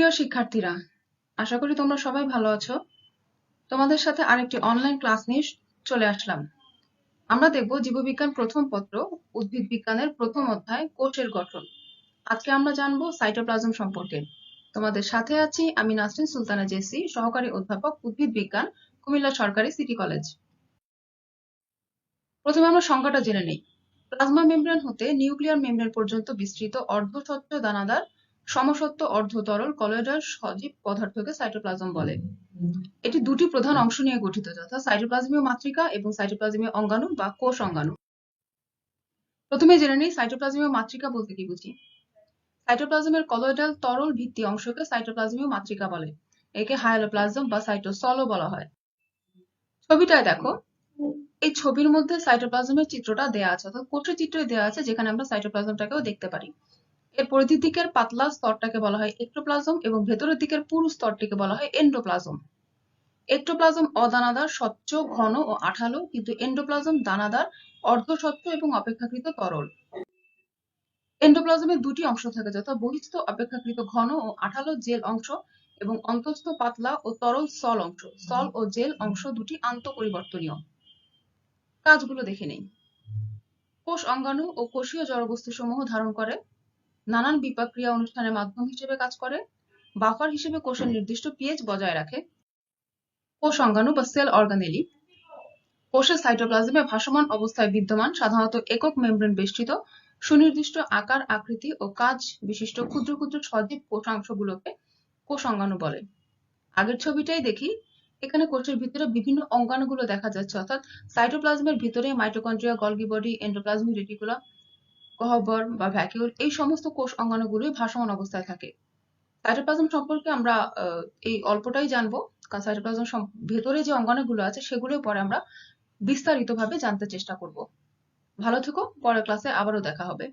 প্রিয় শিক্ষার্থীরা, আশা করি তোমরা সবাই ভালো আছো। তোমাদের সাথে আরেকটি অনলাইন ক্লাস নিয়ে চলে আসলাম। আমরা দেখব জীববিজ্ঞান প্রথম পত্র, উদ্ভিদ বিজ্ঞানের প্রথম অধ্যায়, কোষের গঠন। আজকে আমরা জানব সাইটোপ্লাজম সম্পর্কে। তোমাদের সাথে আছি আমি নাসরিন সুলতানা জেসি, সহকারী অধ্যাপক উদ্ভিদ বিজ্ঞান, কুমিল্লা সরকারি সিটি কলেজ। প্রথমে আমরা সংজ্ঞাটা জেনে নেই। প্লাজমা মেমব্রেন হতে নিউক্লিয়ার মেমব্রেন পর্যন্ত বিস্তৃত অর্ধস্বচ্ছ দানাদার সমসত্ব অর্ধতরল কলয়েডাল সজীব পদার্থকে সাইটোপ্লাজম বলে। এটি দুটি প্রধান অংশ নিয়ে গঠিত যথা সাইটোপ্লাজমীয় মাতৃকা এবং সাইটোপ্লাজমীয় অঙ্গাণু বা কোষ অঙ্গাণু প্রথমে জেনে নিই সাইটোপ্লাজমীয় মাতৃকা বলতে কি বুঝি? সাইটোপ্লাজমের কলয়েডাল তরল ভিত্তি অংশকে সাইটোপ্লাজমীয় মাতৃকা বলে। একে হায়ালোপ্লাজম বা সাইটোসলও বলা হয়। ছবিটায় দেখো এই ছবির মধ্যে সাইটোপ্লাজমের চিত্রটা দেয়া আছে অর্থাৎ কোষের চিত্রই দেওয়া আছে যেখানে আমরা সাইটোপ্লাজমটাকেও দেখতে পারি। এর পরিধির দিকের পাতলা স্তরটাকে বলা হয় এক্টোপ্লাজম এবং ভেতরের দিকের পুরু স্তরটিকে বলা হয় এন্ডোপ্লাজম এক্টোপ্লাজম অদানাদার, স্বচ্ছ, ঘন ও আঠালো, কিন্তু এন্ডোপ্লাজম দানাদার, অর্ধস্বচ্ছ এবং অপেক্ষাকৃত তরল। এন্ডোপ্লাজমের দুটি অংশ থাকে, যথা বহিস্থ, অপেক্ষাকৃত ঘন ও আঠালো জেল অংশ এবং অন্তস্থ পাতলা ও তরল সল অংশ। সল ও জেল অংশ দুটি আন্তঃপরিবর্তনীয়। কাজগুলো দেখে নেই। কোষ অঙ্গাণু ও কোষীয় জড়বস্তু সমূহ ধারণ করে। নানান বিপাক ক্রিয়া অনুষ্ঠানের মাধ্যম হিসেবে কাজ করে। বাফার হিসেবে কোষের নির্দিষ্ট পিএইচ বজায় রাখে। কোষ অঙ্গাণু বা সেল অর্গানেলি। কোষের সাইটোপ্লাজমে ভাসমান অবস্থায় বিদ্যমান, সাধারণত একক মেমব্রেন বেষ্টিত, সুনির্দিষ্ট আকার, আকৃতি ও কাজ বিশিষ্ট ক্ষুদ্র ক্ষুদ্র সজীব কোষাংশগুলোকে কোষ অঙ্গাণু বলে। আগের ছবিটাই দেখি, এখানে কোষের ভিতরে বিভিন্ন অঙ্গাণুগুলো দেখা যাচ্ছে, অর্থাৎ সাইটোপ্লাজমের ভিতরে mitochondria Golgi body endoplasmic reticula গহ্বর বা ভ্যাকিউল এই সমস্ত কোষ অঙ্গাণুগুলোই ভাসমান অবস্থায় থাকে। সাইটোপ্লাজম সম্পর্কে আমরা এই অল্পটাই জানব। কারণ সাইটোপ্লাজম ভেতরে যে অঙ্গাণুগুলো আছে সেগুলো পরে আমরা বিস্তারিতভাবে জানতে চেষ্টা করব। ভালো থেকো, পরের ক্লাসে আবারও দেখা হবে।